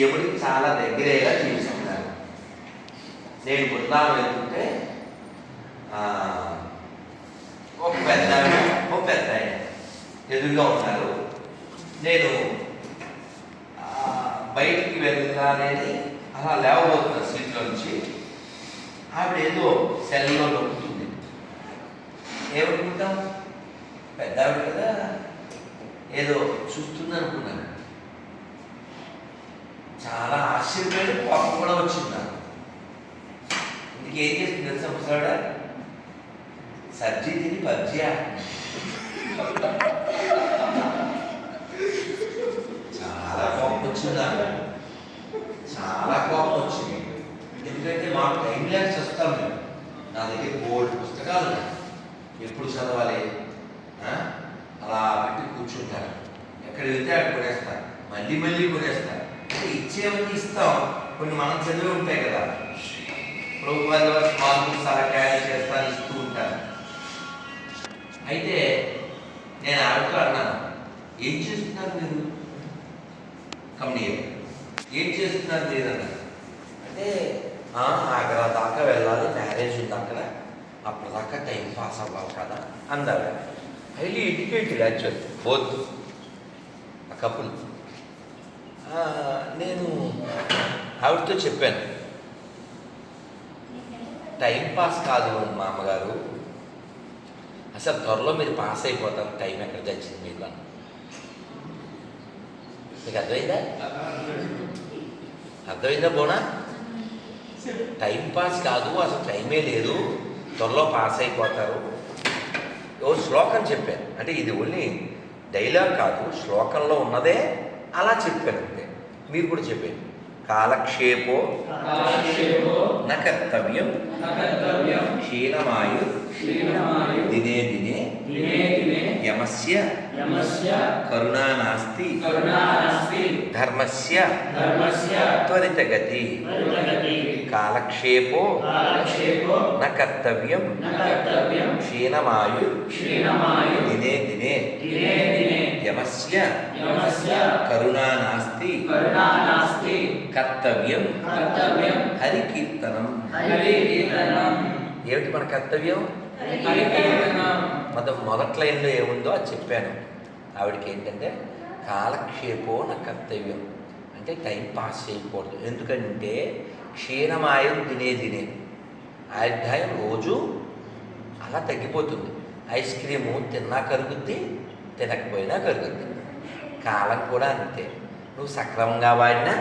ఎవరికి చాలా దగ్గరేలా జీవిస్తున్నారు నేను బృందావనం వెళ్తుంటే ఒక పెద్ద ఒక పెద్ద ఎదురుగా ఉన్నారు నేను బయటికి వెళ్ళాలని అలా లేవబోతున్నా సీట్లో నుంచి ఆవిడ ఏదో సెల్లో నొక్కుతుంది. ఏమనుకుంటాం? పెద్ద ఆవిడ కదా ఏదో చూస్తుంది అనుకున్నాను చాలా ఆశ్చర్యమైన కోపం కూడా వచ్చింది నాకు. ఇందుకు ఏం చేస్తుంది తెలుసా ముసాడా సబ్జీ తిని పబ్జీ చాలా కోపం వచ్చింది చాలా కోపం వచ్చింది. ఎందుకంటే మాకు టైం ల్యాక్స్ వస్తాం మేము. నా దగ్గర బోల్డ్ పుస్తకాలు ఎప్పుడు చదవాలి? అలా పెట్టి కూర్చుంటారు. ఎక్కడ వెళ్తే అక్కడ కొనేస్తారు. మళ్ళీ మళ్ళీ కొనేస్తారు. ఇచ్చేవన్నీ ఇస్తాం. కొన్ని మనం చదివి ఉంటాయి కదా. ప్రభుత్వాల స్మాల్ బుక్స్ అలా క్యారీ చేస్తాను ఇస్తూ ఉంటారు. అయితే నేను ఆవిడతో అన్నాను ఏం చేస్తున్నారు మీరు? కంపెనీ ఏం చేస్తున్నారు మీరు? అంటే "ఆ, ఆగ్రా దాకా వెళ్ళాలి మ్యారేజ్ ఉంది అక్కడ. అప్పటిదాకా టైం పాస్ అవ్వాలి కదా అందరు హైలీ ఎడ్యుకేటెడ్ యాక్చువల్ బోత్. ఆ కపుల్. నేను ఆవిడతో చెప్పాను. టైం పాస్ కాదు మా అమ్మగారు అసలు త్వరలో మీరు పాస్ అయిపోతారు టైం ఎక్కడ తెచ్చింది మీకు అని మీకు అర్థమైందా? అర్థమైందా బోనా? టైం పాస్ కాదు అసలు టైమే లేదు. త్వరలో పాస్ అయిపోతారు. ఓ శ్లోకం చెప్పాను. అంటే ఇది ఓన్లీ డైలాగ్ కాదు శ్లోకంలో ఉన్నదే అలా చెప్పాను మీరు కూడా చెప్పాను కాలక్షేపో న కర్తవ్యం క్షీణమాయు దినే దినే యమస్య యమస్య కరుణా నాస్తి కరుణా నాస్తి ధర్మస్య త్వరితగతి కాలక్షేపో న కర్తవ్యం క్షీణమాయు దినే దినే యమస్య కరుణా నాస్తి కరుణా నాస్తి కర్తవ్యం కర్తవ్యం హరికీర్తనం ఏమిటి మన కర్తవ్యం? మొదటి మొదటి లైన్లో ఏముందో అది చెప్పాను. ఆవిడకి ఏంటంటే కాలక్షేపో నా కర్తవ్యం. అంటే టైం పాస్ చేయకూడదు. ఎందుకంటే క్షీణమాయం తినే తినే. ఆయుర్దాయం రోజు అలా తగ్గిపోతుంది. ఐస్ క్రీము తిన్నా కరుగుద్ది తినకపోయినా కరుగుద్ది. కాలం కూడా అంతే. నువ్వు సక్రమంగా వాడినా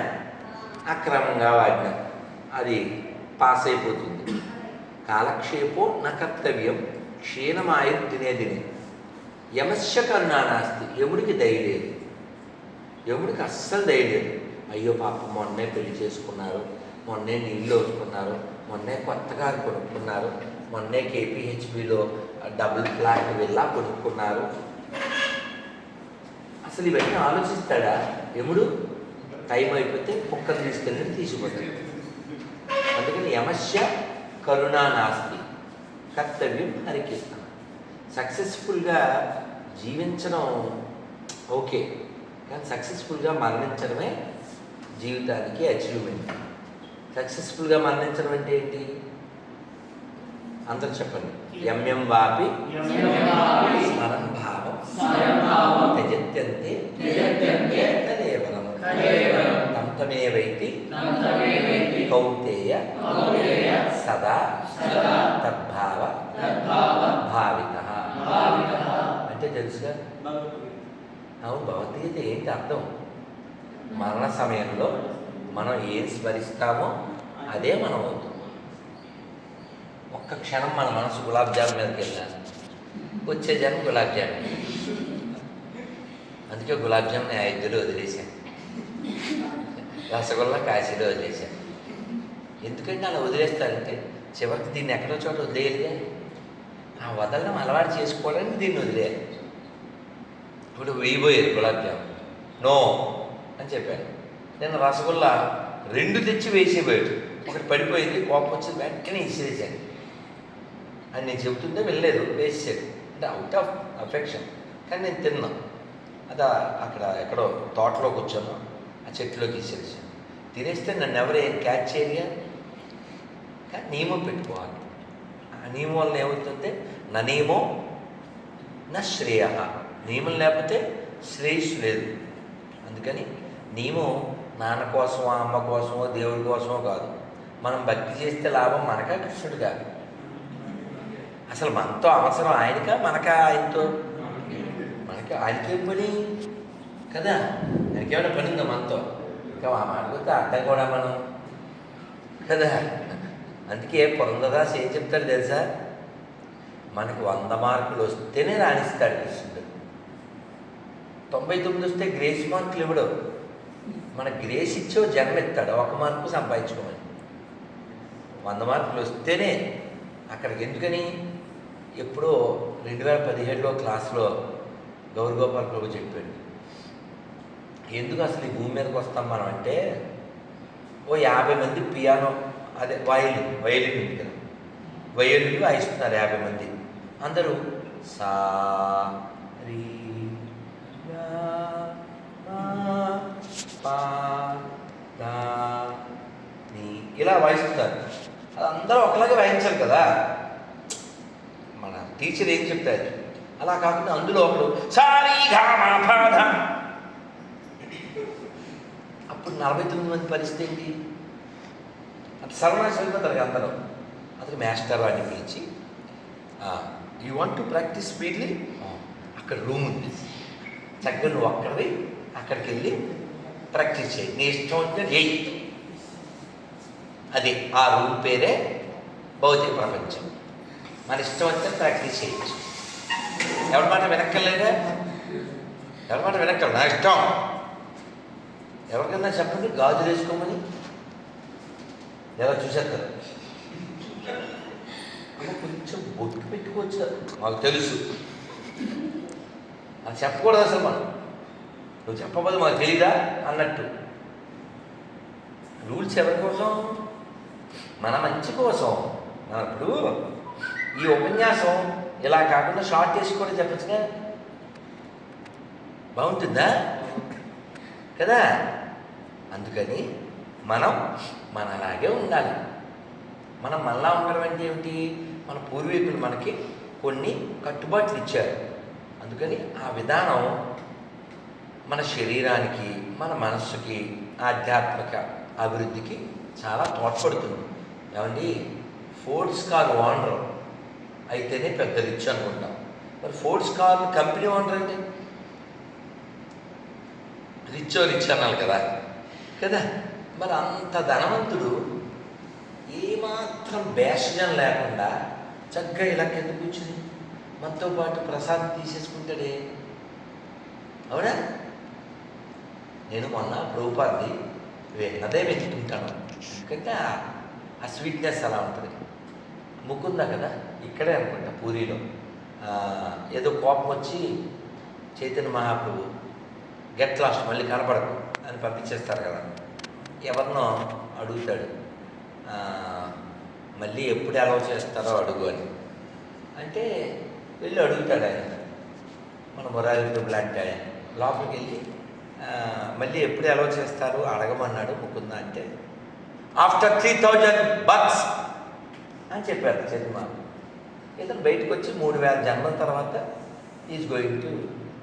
అక్రమంగా వాడినా అది పాస్ అయిపోతుంది. కాలక్షేపో నా కర్తవ్యం క్షీణమాయం తినే తినే. యమస్య కరుణా నాస్తి యముడికి దయ యముడికి అస్సలు దయలేదు అయ్యో పాప మొన్నే పెళ్ళి చేసుకున్నారు మొన్నే నీళ్ళు వచ్చుకున్నారు మొన్నే కొత్తగా కొనుక్కున్నారు మొన్నే కేపీహెచ్బిలో డబుల్ ఫ్లాట్ విల్లా కొనుక్కున్నారు. అసలు ఇవన్నీ ఆలోచిస్తాడా? యముడు టైం అయిపోతే కుక్కను తీసుకెళ్ళి తీసుకుపోతాడు. అందుకని యమస్య కరుణా నాస్తి. కర్తవ్యం హరికీర్తన. సక్సెస్ఫుల్గా జీవించడం ఓకే. కానీ సక్సెస్ఫుల్గా మరణించడమే జీవితానికి అచీవ్మెంట్ సక్సెస్ఫుల్గా మరణించడం అంటే ఏంటి? అందరూ చెప్పండి. ఎంఎం వాపి. స్మరణ. త్యజత్యంతే తదేవరం తంతమేవైతి నంతమేవేతి కౌంతేయ సదా తద్భావ భావిత. అంటే తెలుసుగా? అవును భగవద్గీత ఏంటి అర్థం? మరణ సమయంలో మనం ఏం స్మరిస్తామో అదే మనం అవుతాం. ఒక్క క్షణం మన మనసు గులాబ్ జామ్ మీదకి వెళ్ళా వచ్చే జన్మ గులాబ్ జామ్. అందుకే గులాబ్ జామున్ అయోధ్యలో వదిలేశాను రసగుల్లా కాశీలో వదిలేశాను ఎందుకంటే అలా వదిలేస్తారంటే? చివరికి దీన్ని ఎక్కడో చోట వదిలేయాలిగా? ఆ వదలడం అలవాటు చేసుకోవడానికి దీన్ని వదిలేయాలి. ఇప్పుడు వేయబోయేది గులాబ్ జామున్ నో అని చెప్పాను. నేను రసగుల్లా రెండు తెచ్చి వేసేపోయాడు ఒకటి పడిపోయింది కోపం వచ్చింది వెంటనే ఇచ్చేసాను అని నేను చెబుతుంటే వెళ్ళలేదు వేసేసాడు అంటే అవుట్ ఆఫ్ అఫెక్షన్ కానీ నేను తిన్నాను అది అక్కడ ఎక్కడో తోటలో కూర్చోను ఆ చెట్టులోకి ఇచ్చేసాను తినేస్తే నన్ను ఎవరు ఏం క్యాచ్ చేయరుగా కానీ నియమం పెట్టుకోవాలి. ఆ నియమం వల్ల ఏమవుతుందంటే నా నియమం నా శ్రేయ. నియమం లేకపోతే శ్రేయస్సు లేదు. అందుకని నియమం నాన్న కోసమో అమ్మ కోసమో దేవుడి కోసమో కాదు. మనం భక్తి చేస్తే లాభం మనకా కృష్ణుడు కాదు అసలు మనతో అవసరం ఆయనకా మనకా ఆయనతో? ఆయనకేం పని? కదా? ఆయనకేమైనా పని ఉందా మనతో? ఇంకా ఆ మాటకొస్తే అర్థం కూడా మనం కదా? అందుకే పురంధదాస్ ఏం చెప్తాడు తెలుసా? మనకు వంద మార్కులు వస్తేనే రాణిస్తాడు కృష్ణుడు. తొంభై తొమ్మిది వస్తే గ్రేస్ మార్కులు ఇవ్వడు. మన గ్రేస్ ఇచ్చో జన్మెత్తాడు ఒక మార్కు సంపాదించుకోమని. వంద మార్కులు వస్తేనే అక్కడికి ఎందుకని? ఎప్పుడో రెండు వేల పదిహేడులో క్లాస్లో గౌరగోపాల్ ప్రభు చెప్పాడు. ఎందుకు అసలు ఈ భూమి మీదకి వస్తాం మనం అంటే ఓ యాభై మంది పియానో అదే వయలిన్ వయలిన్ ఉంది కదా. వయలిన్లు వాయిస్తున్నారు యాభై మంది. అందరూ సా రీ పా, దా, నీ ఇలా వాయిస్తున్నారు. అది అందరూ ఒకలాగే వాయించాలి కదా. మన టీచర్ ఏం చెప్తారు? అలా కాకుండా అందులో ఒకడు సారీ అప్పుడు నలభై తొమ్మిది మంది పరిస్థితి ఏంటి? అటు సర్వనాశ వెళ్ళిపోతారు అందరూ. అతను మాస్టర్ అని పిలిచి you want to practise speedily అక్కడ రూమ్ ఉంది. చక్కగా నువ్వు అక్కడివి అక్కడికి వెళ్ళి ప్రాక్టీస్ చేయి. నీ ఇష్టం వచ్చినట్టు చేయి. అది ఆ రూమ్ పేరే భౌతిక ప్రపంచం. మన ఇష్టం వచ్చిన ప్రాక్టీస్ చేయొచ్చు ఎవరి మాట వెనక్కలేదా ఎవరి మాట వెనక్కలు నా ఇష్టం. ఎవరికన్నా చెప్పండి గాజులు వేసుకోమని. ఎలా చూసేస్తారు కొంచెం బొట్టు పెట్టుకోవచ్చు మాకు తెలుసు. అది చెప్పకూడదు అసలు మనం. నువ్వు చెప్పబోదు మాకు తెలీదా? అన్నట్టు. రూల్స్ ఎవరి కోసం? మన మంచి కోసం. మనం ఇప్పుడు ఈ ఉపన్యాసం ఇలా కాకుండా షార్ట్ చేసి కూడా చెప్పచ్చుగా? బాగుంటుందా? కదా? అందుకని మనం మనలాగే ఉండాలి. మనం మనలా ఉండడం అంటే ఏమిటి? మన పూర్వీకులు మనకి కొన్ని కట్టుబాట్లు ఇచ్చారు. అందుకని ఆ విధానం మన శరీరానికి మన మనస్సుకి ఆధ్యాత్మిక అభివృద్ధికి చాలా తోడ్పడుతుంది. ఏమండి? ఫోర్ట్స్ కార్ వాండర్ అయితేనే పెద్ద రిచ్ అనుకుంటాం. మరి ఫోర్ట్స్ కార్ కంపెనీ ఓనర్ అండి? రిచో రిచ్ అన్నారు కదా. కదా మరి అంత ధనవంతుడు ఏమాత్రం భేషజం లేకుండా చక్కగా ఇలా కింద కూర్చుని మనతో పాటు ప్రసాదం తీసేసుకుంటాడే. అవునా? నేను మొన్న ప్రభుపాది అదే వెతుకుంటాను ఎందుకంటే ఆ స్వీట్నెస్ అలా ఉంటుంది. ముకుందా కదా? ఇక్కడే అనుకుంటా పూరిలో. ఏదో కోపం వచ్చి చైతన్య మహాప్రభు గెట్ లాస్ట్ మళ్ళీ కనపడకు అని పంపించేస్తారు కదా. ఎవరినో అడుగుతాడు. మళ్ళీ ఎప్పుడు అలవ చేస్తారో అడుగు అని. అంటే వెళ్ళి అడుగుతాడు ఆయన. మన మురారి లాంటి ఆయన. లోపలికి వెళ్ళి మళ్ళీ ఎప్పుడు అలవ చేస్తారు? అడగమన్నాడు ముకుంద అంటే ఆఫ్టర్ త్రీ థౌజండ్ బక్స్ అని చెప్పారు చంద్రమా ఇతను బయటకు వచ్చి మూడు వేల జన్మల తర్వాత is going to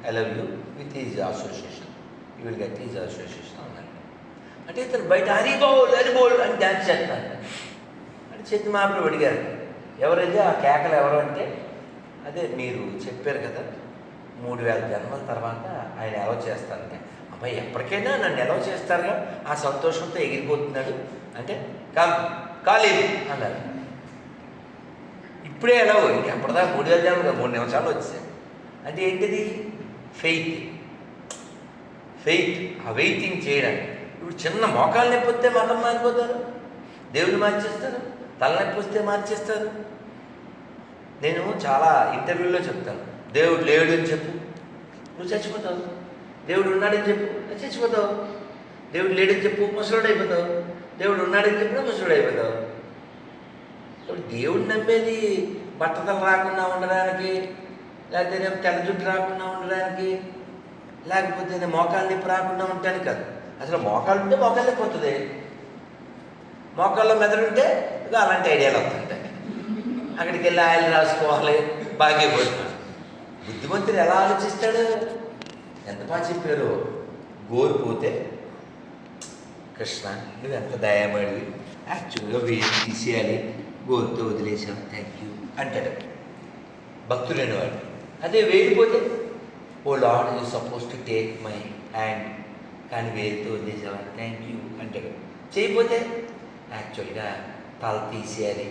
allow you with is association you will get is association అన్నాడు అంటే ఇతను బయట హరిబోల్ హరిబోల్ అని డ్యాన్స్ చేస్తున్నాను అంటే చేతి మహాప్రభు అడిగారు ఎవరైతే ఆ కేకలు ఎవరు అంటే అదే మీరు చెప్పారు కదా మూడు వేల జన్మల తర్వాత ఆయన ఎలా చేస్తారంటే. అమ్మాయి ఎప్పటికైనా నన్ను ఎలా చేస్తారుగా. ఆ సంతోషంతో ఎగిరిపోతున్నాడు. అంటే కమ్ అన్నారు. ఇప్పుడే ఎలా ఇంక అప్పటిదాకా మూడు వేల జన్మలు మూడు నిమిషాలు వచ్చాయి అంటే ఏంటిది? ఫెయిత్ ఫెయిత్ ఆ వెయిటింగ్ చేయడానికి. ఇప్పుడు చిన్న మోకాలు నొప్పి వస్తే మతం మారిపోతారు. దేవుడు మార్చేస్తారు. తలనొప్పి వస్తే మార్చేస్తారు. నేను చాలా ఇంటర్వ్యూలో చెప్తాను. దేవుడు లేడు అని చెప్పు. నువ్వు చచ్చిపోతావు. దేవుడు ఉన్నాడని చెప్పు. చచ్చిపోతావు. దేవుడు లేడని చెప్పు ముసలుడు అయిపోతావు. దేవుడు ఉన్నాడని చెప్పినా ముసలుడు అయిపోతావు. దేవుడు నమ్మేది బట్టతలు రాకుండా ఉండడానికి లేకపోతే తెల్ల జుట్టు రాకుండా ఉండడానికి లేకపోతే మోకాలు నొప్పి రాకుండా ఉండడానికి కాదు. అసలు మోకాలు ఉంటే మోకాలు నొప్పి వస్తుంది. మోకాల్లో మెదడు ఉంటే ఇక అలాంటి ఐడియాలు వస్తుంటాయి. అక్కడికి వెళ్ళి ఆయిల్ రాసుకోవాలి బాగైపోతున్నాడు బుద్ధిమంతుడు ఎలా ఆలోచిస్తాడు? ఎంత బాగా చెప్పారు? గోరిపోతే కృష్ణ నువ్వు ఎంత దయామడివి యాక్చువల్గా వేసి తీసేయాలి. గోరుతో వదిలేసాను థ్యాంక్ యూ అంటాడు. భక్తులైన వాడు అదే వేడిపోతే ఓ lord you suppose to take my hand. కానీ వేలుతో వదిలేసావా థ్యాంక్ యూ అంటాడు. చేయకపోతే యాక్చువల్గా తల తీసేయాలి.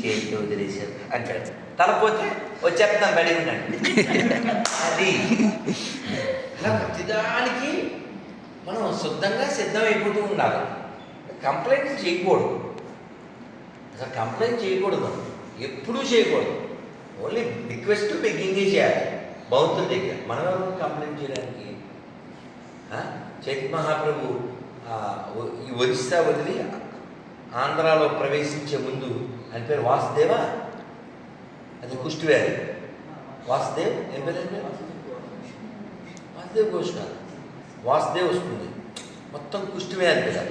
చేతితో వదిలేసారు అంటాడు. తల పోతే? వచ్చేస్తాను బడి ఉన్నాడు అది. అలా ప్రతిదానికి మనం శుద్ధంగా సిద్ధమైపోతూ ఉండాలి. కంప్లైంట్ చేయకూడదు. అసలు కంప్లైంట్ చేయకూడదు. ఎప్పుడూ చేయకూడదు. ఓన్లీ రిక్వెస్ట్ బెగ్గింగే చేయాలి. భౌతుల దగ్గర. మనం కంప్లైంట్ చేయడానికి? చైతన్య మహాప్రభు ఈ ఒరిస్సా వదిలి ఆంధ్రాలో ప్రవేశించే ముందు ఆయన పేరు వాసుదేవా? అది కుష్టివ్యాధి వాసుదేవ్ ఏం పేరు? వాసుదేవ్ ఘోష్ వాసుదేవ్ వస్తుంది. మొత్తం కుష్టివ్యాధి కదా.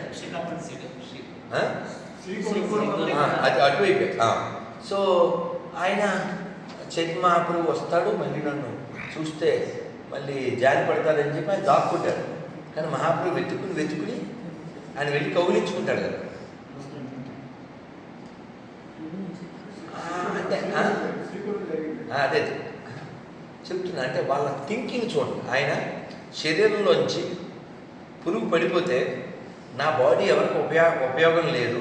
అది అటువైపే. సో ఆయన చైతన్య మహాప్రభు వస్తాడు మళ్ళీ నన్ను చూస్తే మళ్ళీ జారి పడతాడని చెప్పి ఆయన దాక్కుంటాడు కానీ మహాప్రభు వెతుకుని వెతుకుని ఆయన వెళ్ళి కౌలించుకుంటాడు కదా. ఆ, అంటే ఆ? ఆ, అదే చెప్తున్నా అంటే వాళ్ళ థింకింగ్ చూడండి. ఆయన శరీరంలోంచి పురుగు పడిపోతే నా బాడీ ఎవరికి ఉపయోగ ఉపయోగం లేదు.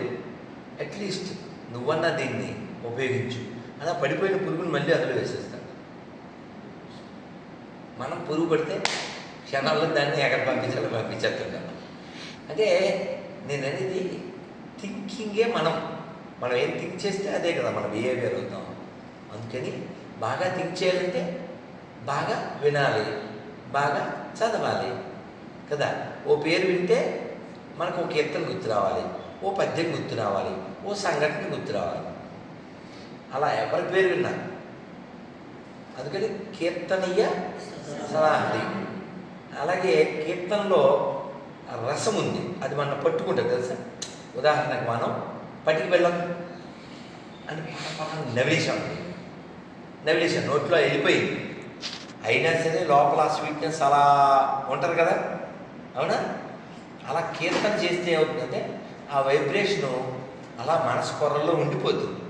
అట్లీస్ట్ నువ్వన్నా దీన్ని ఉపయోగించు. అలా పడిపోయిన పురుగుని మళ్ళీ అదిలో వేసేస్తాడు. మనం పురుగు పడితే క్షణాల్లో దాన్ని ఎక్కడ పంపించాలో పంపించేస్తుంటాం అంటే నేను అనేది థింకింగే మనం. మనం ఏం థింక్ చేస్తే అదే కదా మనం బిహేవియర్ అవుతాం. అందుకని బాగా థింక్ చేయాలంటే బాగా వినాలి. బాగా చదవాలి. కదా? ఓ పేరు వింటే మనకు ఒక కీర్తన గుర్తు రావాలి. ఓ పద్యం గుర్తు రావాలి. ఓ సంఘటన గుర్తు రావాలి అలా ఎవరి పేరు విన్నా? అందుకని కీర్తనీయ సలాహి అలాగే కీర్తనలో రసం ఉంది. అది మనం పట్టుకుంటుంది తెలుసా? ఉదాహరణకు మనం పట్టుకు వెళ్ళాం అని నవిలేసాం నవిలేసాం నోట్లో వెళ్ళిపోయింది. అయినా సరే లోపల ఆ స్వీట్నెస్ అలా ఉంటుంది కదా? అవునా? అలా కీర్తన చేస్తే ఏమవుతుందంటే ఆ వైబ్రేషను అలా మనసు కొరల్లో ఉండిపోతుంది.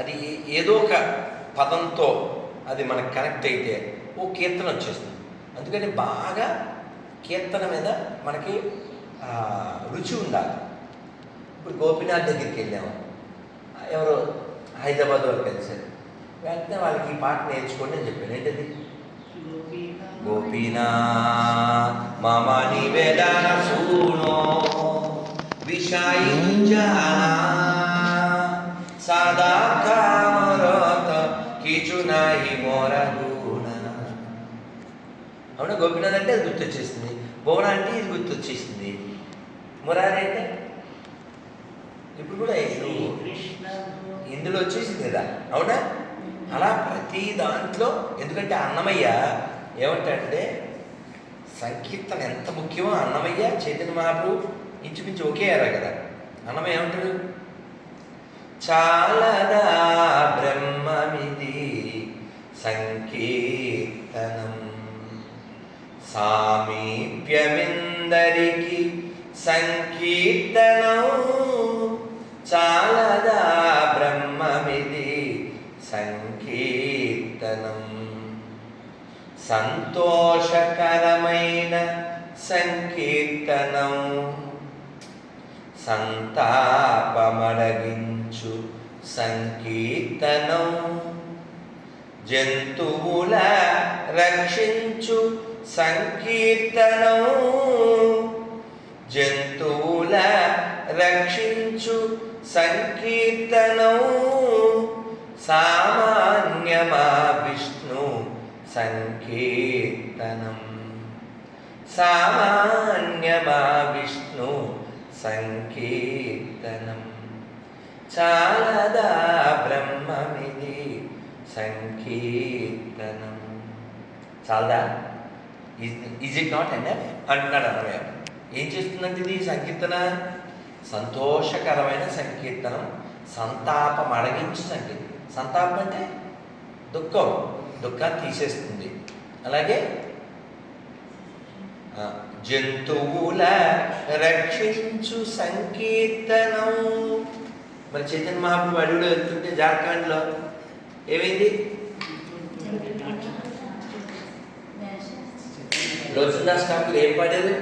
అది ఏదో ఒక పదంతో అది మనకు కనెక్ట్ అయితే ఓ కీర్తన వచ్చేస్తుంది. అందుకని బాగా కీర్తన మీద మనకి రుచి ఉండాలి. ఇప్పుడు గోపీనాథ్ దగ్గరికి వెళ్ళాము ఎవరో హైదరాబాద్ వరకు కలిసారు వెంటనే వాళ్ళకి ఈ పాట నేర్చుకోండి అని చెప్పాను ఏంటది? గోపీనాథ్. మమ నివేదన శూనో বিষাইঞ্জানা గోపినాథ్ అంటే అది గుర్తొచ్చేసింది. భువన అంటే ఇది గుర్తొచ్చేసింది. మురారి అంటే? ఇప్పుడు కూడా ఇందులో వచ్చేసింది కదా. అవునా? అలా ప్రతి దాంట్లో ఎందుకంటే అన్నమయ్య ఏమంటే సంకీర్తన ఎంత ముఖ్యమో అన్నమయ్య చైతన్య మహాప్రభు ఇంచుమించు ఒకే ఎరా కదా. అన్నమయ్య ఏమంటాడు చాలదా బ్రహ్మమిది సంకీర్తనం. సామీప్యమిందరికి సంకీర్తనం. చాలదా బ్రహ్మమిది సంకీర్తనం. సంతోషకరమైన సంకీర్తనం. సంతాపమడగించు సంకీర్తనం. జంతువుల రక్షించు సంకీర్తనం. జంతువుల రక్షించు సంకీర్తనం. సామాన్యమా విష్ణు సంకీర్తనం. సామాన్యమా విష్ణు సంకీర్తనం. చాలదా బ్రహ్మమిది సంకీర్తనం. చాలదా? ఈజ్ ఇట్ నాట్ ఎనఫ్ అంటున్నాడు అన్నమయ్య. ఏం చేస్తుందంటే ఇది సంకీర్తన? సంతోషకరమైన సంకీర్తనం. సంతాపం అడగించు సంకీర్తనం. సంతాపం అంటే దుఃఖం. దుఃఖాన్ని తీసేస్తుంది. అలాగే జంతువుల రక్షించు సంకీర్తనం. మరి చైతన్య మహాప్రభు అడవిలో వెళ్తుంటే జార్ఖండ్లో ఏమైంది? లోచందాస్ ఠాకూర్ ఏం పాడారు?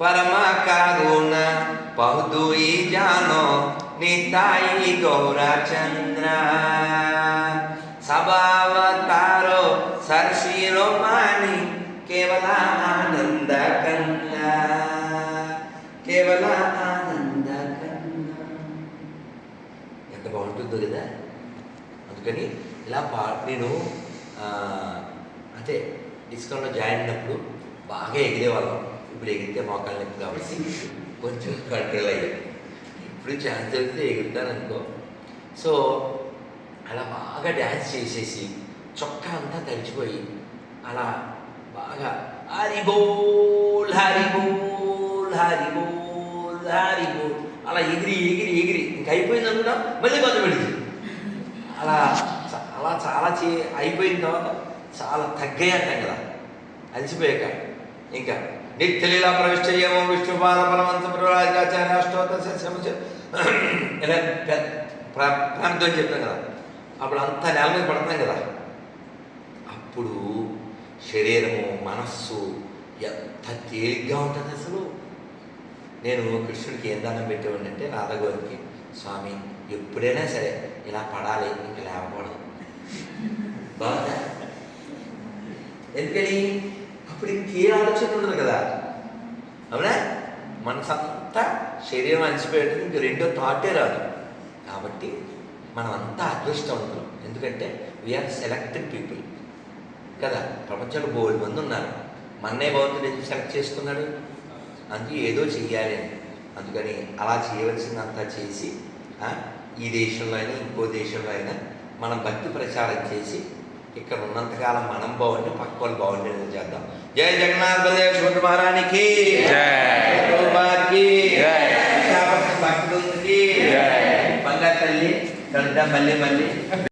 పరమా కారుణ పహుదుయి జానో నితాయి గౌరచంద్ర. సభావతారో సర్శిరోమాని కేవల ఆనంద కన్నా కేవల ఆనంద కన్నా ఎంత బాగుంటుందో కదా అందుకని ఇలా పా నేను అంటే ఇస్కాన్లో జాయిన్ అయినప్పుడు బాగా ఎగిరేవాళ్ళం ఇప్పుడు ఎగిరితే మోకాలు నొప్పి కాబట్టి కొంచెం కంట్రోల్ అయ్యాయి ఇప్పుడు ఛాన్స్ దొరికితే ఎగురుతాను అనుకో సో అలా బాగా డ్యాన్స్ చేసేసి చొక్కా అంతా తడిచిపోయి అలా బాగా. హరిబోల్ హరిబోల్ హరిబోల్ హరిబోల్ అలా ఎగిరి ఎగిరి ఎగిరి. ఇంక అయిపోయింది అనుకున్నా మళ్ళీ మొదలు పెడిచి అలా అలా చాలా చే అయిపోయిన తర్వాత చాలా తగ్గాయంట కదా అలసిపోయాక ఇంకా. నిత్యలీలా ప్రవిష్టయేమో విష్ణుపాద పరమంత ప్రరాజాచార్య అష్టోత్తర ఇలా పెద్ద ప్రా- ప్రాంతం చెప్తాం కదా. అప్పుడు అంతా నేల మీద పడుతున్నాం కదా. అప్పుడు శరీరము మనస్సు ఎంత తేలిగ్గా ఉంటుంది అసలు? నేను కృష్ణుడికి ఏం దానం పెట్టేవాడిని అంటే రాధగోరికి స్వామి ఎప్పుడైనా సరే ఇలా పడాలి ఇంక లేవకూడదు. బాగుందా? ఎందుకని? అప్పుడు ఇంకే ఆలోచన ఉండదు కదా. అవునా? మనసంతా శరీరం అలసిపోయేటది ఇంక రెండో థాటే రాదు. కాబట్టి మనం అంతా అదృష్టవంతులు. ఎందుకంటే వీఆర్ సెలెక్టెడ్ పీపుల్ కదా ప్రపంచంలో బోల్డ్ మంది ఉన్నారు. మన్నే ఎందుకు సెలెక్ట్ చేసుకున్నాడు? అందుకే ఏదో చెయ్యాలి అని. అందుకని అలా చేయవలసిందంతా చేసి ఈ దేశంలో అయినా ఇంకో దేశంలో అయినా మనం భక్తి ప్రచారం చేసి ఇక్కడ ఉన్నంతకాలం మనం బాగుండి పక్క వాళ్ళు బాగుండేది చేద్దాం. జయ జగన్నాథ్ బలదేవ్ శుభ మహారానికి భక్తులకి. బంగారు తల్లి కలుద్దాం మళ్ళీ మళ్ళీ.